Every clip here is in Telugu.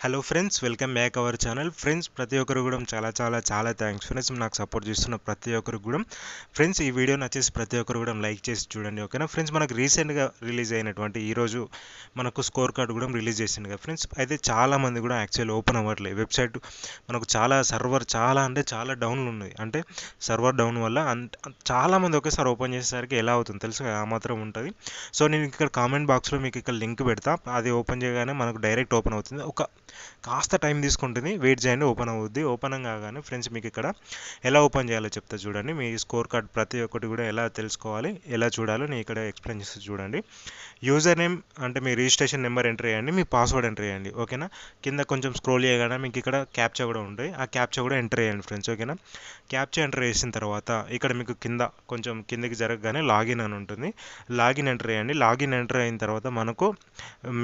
Hello friends welcome back our channel friends ప్రతి ఒక్కరు కూడా చాలా చాలా చాలా థ్యాంక్స్ ఫ్రెండ్స్ నాకు సపోర్ట్ చేస్తున్న ప్రతి ఒక్కరు కూడా. ఫ్రెండ్స్ ఈ వీడియో నచ్చేసి ప్రతి ఒక్కరు కూడా లైక్ చేసి చూడండి ఓకేనా ఫ్రెండ్స్ మనకు రీసెంట్గా రిలీజ్ అయినటువంటి ఈరోజు మనకు స్కోర్ కార్డు కూడా రిలీజ్ చేసింది కదా ఫ్రెండ్స్ అయితే చాలామంది కూడా యాక్చువల్ ఓపెన్ అవ్వట్లేదు. వెబ్సైట్ మనకు చాలా సర్వర్ చాలా అంటే చాలా డౌన్లు ఉన్నాయి. అంటే సర్వర్ డౌన్ వల్ల చాలామంది ఒకేసారి ఓపెన్ చేసేసరికి ఎలా అవుతుంది తెలుసు? కదా, ఆ మాత్రం ఉంటుంది. సో నేను ఇక్కడ కామెంట్ బాక్స్లో మీకు ఇక్కడ లింక్ పెడతా. అది ఓపెన్ చేయగానే మనకు డైరెక్ట్ ఓపెన్ అవుతుంది. ఒక కాస్త టైం తీసుకుంటుంది వెయిట్ చేయండి ఓపెన్ అవుద్ది. ఓపెన్ కాగానే ఫ్రెండ్స్ మీకు ఇక్కడ ఎలా ఓపెన్ చేయాలో చెప్తా చూడండి. మీ స్కోర్ కార్డ్ ప్రతి ఒక్కటి కూడా ఎలా తెలుసుకోవాలి ఎలా చూడాలో నేను ఇక్కడ ఎక్స్ప్లెయిన్ చేస్తే చూడండి. యూజర్ నేమ్ అంటే మీ రిజిస్ట్రేషన్ నెంబర్ ఎంటర్ చేయండి మీ పాస్వర్డ్ ఎంటర్ చేయండి ఓకేనా? కింద కొంచెం స్క్రోల్ చేయగానే మీకు ఇక్కడ క్యాప్చా కూడా ఉంటుంది ఆ క్యాప్చా కూడా ఎంటర్ చేయండి ఫ్రెండ్స్ ఓకేనా? క్యాప్చా ఎంటర్ చేసిన తర్వాత ఇక్కడ మీకు కింద కొంచెం కిందకి జరగగానే లాగిన్ అని ఉంటుంది. లాగిన్ ఎంటర్ చేయండి. లాగిన్ ఎంటర్ అయిన తర్వాత మనకు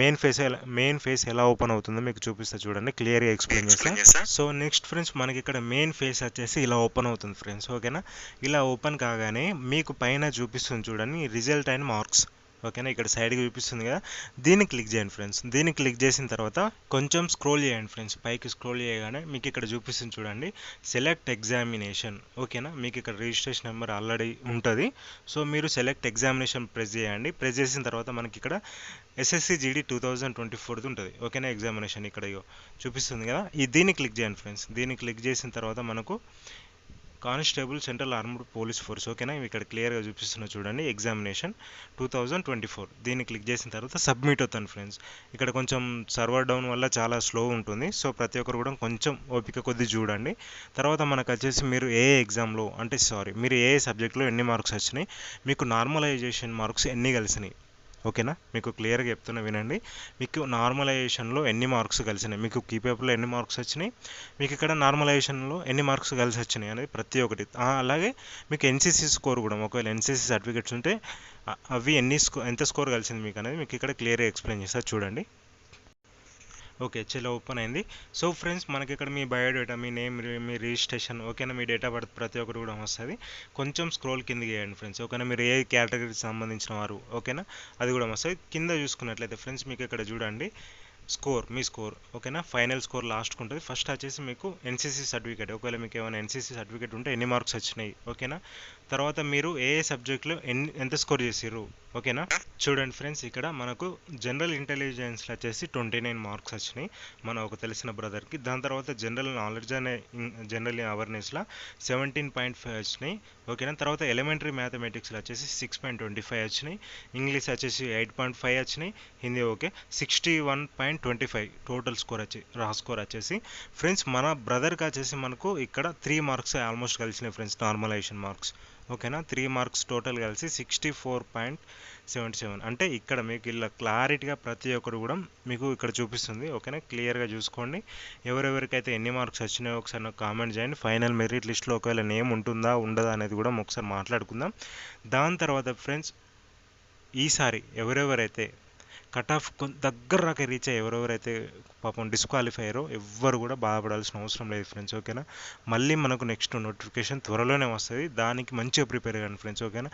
మెయిన్ ఫేస్ మెయిన్ ఫేస్ ఎలా ఓపెన్ అవుతుందో మీకు చూపిస్తా చూడండి క్లియర్గా ఎక్స్ప్లెయిన్ చేస్తా. సో నెక్స్ట్ ఫ్రెండ్స్ మనకి ఇక్కడ మెయిన్ ఫేస్ వచ్చేసి ఇలా ఓపెన్ అవుతుంది ఫ్రెండ్స్ ఓకేనా ఇలా ఓపెన్ కాగానే మీకు పైన చూపిస్తుంది చూడండి రిజల్ట్ అండ్ మార్క్స్ ఓకేనా? ఇక్కడ సైడ్కి చూపిస్తుంది కదా. దీన్ని క్లిక్ చేయండి ఫ్రెండ్స్ దీన్ని క్లిక్ చేసిన తర్వాత కొంచెం స్క్రోల్ చేయండి ఫ్రెండ్స్ పైకి స్క్రోల్ చేయగానే మీకు ఇక్కడ చూపిస్తుంది చూడండి. సెలెక్ట్ ఎగ్జామినేషన్ ఓకేనా? మీకు ఇక్కడ రిజిస్ట్రేషన్ నెంబర్ ఆల్రెడీ ఉంటుంది. సో మీరు సెలెక్ట్ ఎగ్జామినేషన్ ప్రెస్ చేయండి. ప్రెస్ చేసిన తర్వాత మనకి ఇక్కడ SSC GD two thousand twenty ఫోర్ది ఉంటుంది. ఓకేనా? ఎగ్జామినేషన్ ఇక్కడ చూపిస్తుంది కదా. ఈ దీన్ని క్లిక్ చేయండి ఫ్రెండ్స్ దీన్ని క్లిక్ చేసిన తర్వాత మనకు constable central armed police force ఓకేనా? ఇవి ఇక్కడ క్లియర్గా చూపిస్తున్నా చూడండి. Examination two thousand twenty four. దీన్ని క్లిక్ చేసిన తర్వాత సబ్మిట్ అవుతాను ఫ్రెండ్స్. ఇక్కడ కొంచెం సర్వర్ డౌన్ వల్ల చాలా స్లో ఉంటుంది. సో ప్రతి ఒక్కరు కూడా కొంచెం ఓపిక కొద్ది చూడండి. తర్వాత మనకు వచ్చేసి మీరు ఏ ఎగ్జామ్లో అంటే సారీ మీరు ఏ సబ్జెక్ట్లో ఎన్ని మార్క్స్ వచ్చినాయి మీకు నార్మలైజేషన్ మార్క్స్ ఎన్ని కలిసినాయి? ఓకేనా? మీకు క్లియర్గా చెప్తున్నా వినండి. మీకు నార్మలైజేషన్లో ఎన్ని మార్క్స్ కలిసినాయి? మీకు కీ పేపర్లో ఎన్ని మార్క్స్ వచ్చినాయి? మీకు ఇక్కడ నార్మలైజేషన్లో ఎన్ని మార్క్స్ కలిసి వచ్చినాయి అనేది ప్రతి ఒక్కటి. అలాగే మీకు ఎన్సీసీ స్కోర్ కూడా ఒకవేళ ఎన్సీసీ సర్టిఫికెట్స్ ఉంటే అవి ఎన్ని స్కో ఎంత స్కోర్ కలిసింది మీకు అనేది మీకు ఇక్కడ క్లియర్గా ఎక్స్ప్లెయిన్ చేస్తా చూడండి. ఓకే చలో ఓపెన్ అయింది. సో ఫ్రెండ్స్ మనకి ఇక్కడ మీ బయోడేటా మీ నేమ్ మీ రిజిస్ట్రేషన్ ఓకేనా? మీ డేట్ ఆఫ్ బర్త్ ప్రతి ఒక్కటి కూడా వస్తుంది. కొంచెం స్క్రోల్ కిందకి చేయండి ఫ్రెండ్స్ ఓకేనా? మీరు ఏ కేటగిరీకి సంబంధించిన వారు ఓకేనా? అది కూడా వస్తుంది. కింద చూసుకున్నట్లయితే ఫ్రెండ్స్ మీకు ఇక్కడ చూడండి. స్కోర్ మీ స్కోర్ ఓకేనా? ఫైనల్ స్కోర్ లాస్ట్కి ఉంటుంది. ఫస్ట్ వచ్చేసి మీకు ఎన్సీసీ సర్టిఫికేట్ ఒకవేళ మీకు ఏమైనా ఎన్సీసీ సర్టిఫికేట్ ఉంటే ఎన్ని మార్క్స్ వచ్చినాయి ఓకేనా? తర్వాత మీరు ఏ ఏ సబ్జెక్ట్లో ఎన్ని ఎంత స్కోర్ చేసిర్రు ఓకేనా? చూడండి ఫ్రెండ్స్ ఇక్కడ మనకు జనరల్ ఇంటెలిజెన్స్లో వచ్చేసి ట్వంటీ నైన్ మార్క్స్ వచ్చినాయి మన ఒక తెలిసిన బ్రదర్కి దాని తర్వాత జనరల్ నాలెడ్జ్ అనే జనరల్ అవేర్నెస్లో సెవెంటీన్ పాయింట్ ఫైవ్ వచ్చినాయి ఓకేనా? తర్వాత ఎలిమెంటరీ మ్యాథమెటిక్స్లో వచ్చేసి సిక్స్ పాయింట్ ట్వంటీ ఫైవ్ వచ్చినాయి ఇంగ్లీష్ వచ్చేసి ఎయిట్ పాయింట్ ఫైవ్ వచ్చినాయి Hindi okay. Sixty one point twenty five total score వచ్చి రా స్కోర్ వచ్చేసి ఫ్రెండ్స్ మన బ్రదర్కి వచ్చేసి మనకు ఇక్కడ త్రీ మార్క్స్ ఆల్మోస్ట్ కలిసినాయి ఫ్రెండ్స్ నార్మలైజేషన్ మార్క్స్ ఓకేనా త్రీ మార్క్స్ టోటల్ కలిసి sixty four point seventy seven అంటే ఇక్కడ మీకు ఇలా క్లారిటీగా ప్రతి ఒక్కరు కూడా మీకు ఇక్కడ చూపిస్తుంది. ఓకేనా క్లియర్గా చూసుకోండి. ఎవరెవరికైతే ఎన్ని మార్క్స్ వచ్చినాయో ఒకసారి నాకు కామెంట్ చేయండి. ఫైనల్ మెరిట్ లిస్ట్లో ఒకవేళ నేమ్ ఉంటుందా ఉండదా అనేది కూడా ఒకసారి మాట్లాడుకుందాం. దాని తర్వాత ఫ్రెండ్స్ ఈసారి ఎవరెవరైతే కట్ ఆఫ్ దగ్గర రాక రీచ్ అయ్యి ఎవరెవరైతే పాపం డిస్క్వాలిఫై అయ్యారో ఎవ్వరు కూడా బాధపడాల్సిన అవసరం లేదు ఫ్రెండ్స్ ఓకేనా మళ్ళీ మనకు నెక్స్ట్ నోటిఫికేషన్ త్వరలోనే వస్తుంది. దానికి మంచిగా ప్రిపేర్ అయ్యండి ఫ్రెండ్స్ ఓకేనా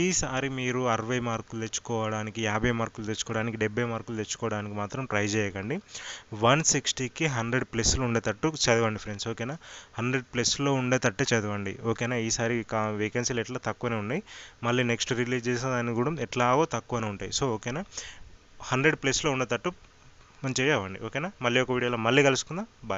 ఈసారి మీరు అరవై మార్కులు తెచ్చుకోవడానికి యాభై మార్కులు తెచ్చుకోవడానికి డెబ్బై మార్కులు తెచ్చుకోవడానికి మాత్రం ట్రై చేయకండి. వన్ సిక్స్టీకి హండ్రెడ్ ప్లస్లో ఉండేటట్టు చదవండి ఫ్రెండ్స్ ఓకేనా హండ్రెడ్ ప్లస్లో ఉండేటట్టే చదవండి ఓకేనా ఈసారి వేకెన్సీలు ఎట్లా తక్కువనే ఉన్నాయి. మళ్ళీ నెక్స్ట్ రిలీజ్ చేసే దాన్ని కూడా ఎట్లాగో తక్కువనే ఉంటాయి. సో ఓకేనా హండ్రెడ్ ప్లస్లో ఉండేటట్టు మంచిగా అవ్వండి ఓకేనా? మళ్ళీ ఒక వీడియోలో మళ్ళీ కలుసుకుందాం. బాయ్.